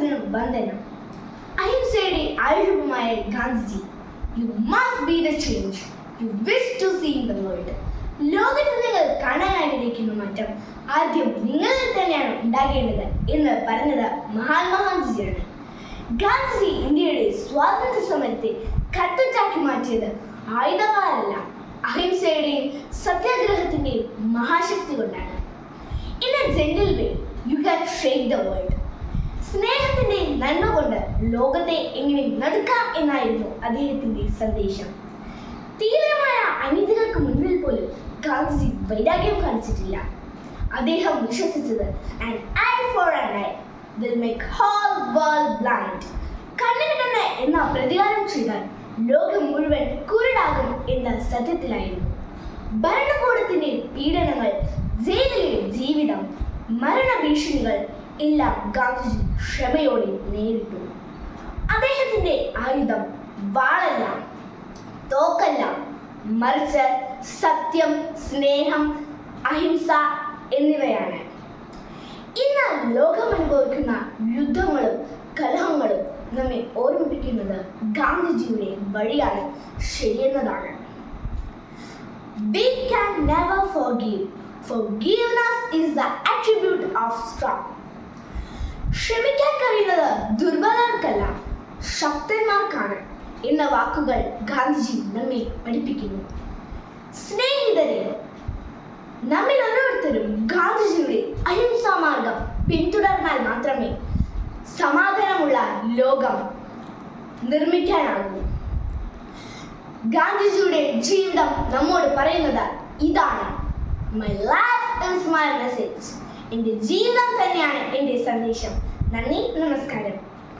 മനസ്സിന് ബന്ധനം അഹിംസയുടെ ആയുധമായ Gandhiji. You must be the change you wish to see in the world ലോകത്ത് നിങ്ങൾ കാണാൻ ആഗ്രഹിക്കുന്ന മാറ്റം. ആദ്യം നിങ്ങളിൽ തന്നെയാണ് ഉണ്ടാകേണ്ടത് എന്ന് പറഞ്ഞത് മഹാത്മാഗാന്ധിജിയാണ്. ഗാന്ധിജി ഇന്ത്യയുടെ സ്വാതന്ത്ര്യ സമരത്തെ കത്തുറ്റാക്കി മാറ്റിയത് ആയുധങ്ങളല്ല അഹിംസയുടെയും സത്യാഗ്രഹത്തിന്റെയും മഹാശക്തി കൊണ്ടാണ്. In a gentle way you can shake the world സ്നേഹത്തിന്റെ നന്മ കൊണ്ട് ലോകത്തെ എങ്ങനെ നടുക്കാം എന്നായിരുന്നു അദ്ദേഹത്തിന്റെ സന്ദേശം. തീവ്രമായ അനീതികൾക്ക് മുന്നിൽ പോലും ഗാന്ധിജി വൈരാഗ്യം കാണിച്ചിട്ടില്ല. അദ്ദേഹം വിശ്വസിച്ചത് an eye for an eye will make whole world blind കണ്ണിന് കണ്ണ് എന്ന പ്രതികാരം ചെയ്താൽ ലോകം മുഴുവൻ കുരുടാകും എന്ന സത്യത്തിലായിരുന്നു. ഭരണകൂടത്തിന്റെ പീഡനങ്ങൾ ജയിലിലെ ജീവിതം മരണഭീഷണികൾ എല്ലാം ഗാന്ധിജി ക്ഷമയോടെ നേരിട്ടു അദ്ദേഹത്തിന്റെ ആയുധം വാളല്ല തോക്കല്ല മറിച്ച് സത്യം സ്നേഹം അഹിംസ എന്നിവയാണ് ഇന്ന് ലോകം അനുഭവിക്കുന്ന യുദ്ധങ്ങളും കലഹങ്ങളും നമ്മെ ഓർമ്മിപ്പിക്കുന്നത് ഗാന്ധിജിയുടെ വഴിയാണ് ശരിയെന്നതാണ് We can never forgive. Forgiveness is the attribute of strong. ക്ഷമിക്കാൻ കഴിയുന്നത് ദുർബലർക്കല്ല. ശക്തന്മാർക്കാണ് എന്ന വാക്കുകൾ ഗാന്ധിജി നമ്മെ പഠിപ്പിക്കുന്നു. സ്നേഹിതരെ നമ്മിൽ ഓരോരുത്തരും ഗാന്ധിജിയുടെ അഹിംസാ മാർഗം പിന്തുടർന്നാൽ മാത്രമേ സമാധാനമുള്ള ലോകം നിർമ്മിക്കാനാകൂ. ഗാന്ധിജിയുടെ ജീവിതം നമ്മോട് പറയുന്നത് ഇതാണ്. My life is my message എന്റെ ജീവിതം തന്നെയാണ് എന്റെ സന്ദേശം. നന്ദി നമസ്കാരം.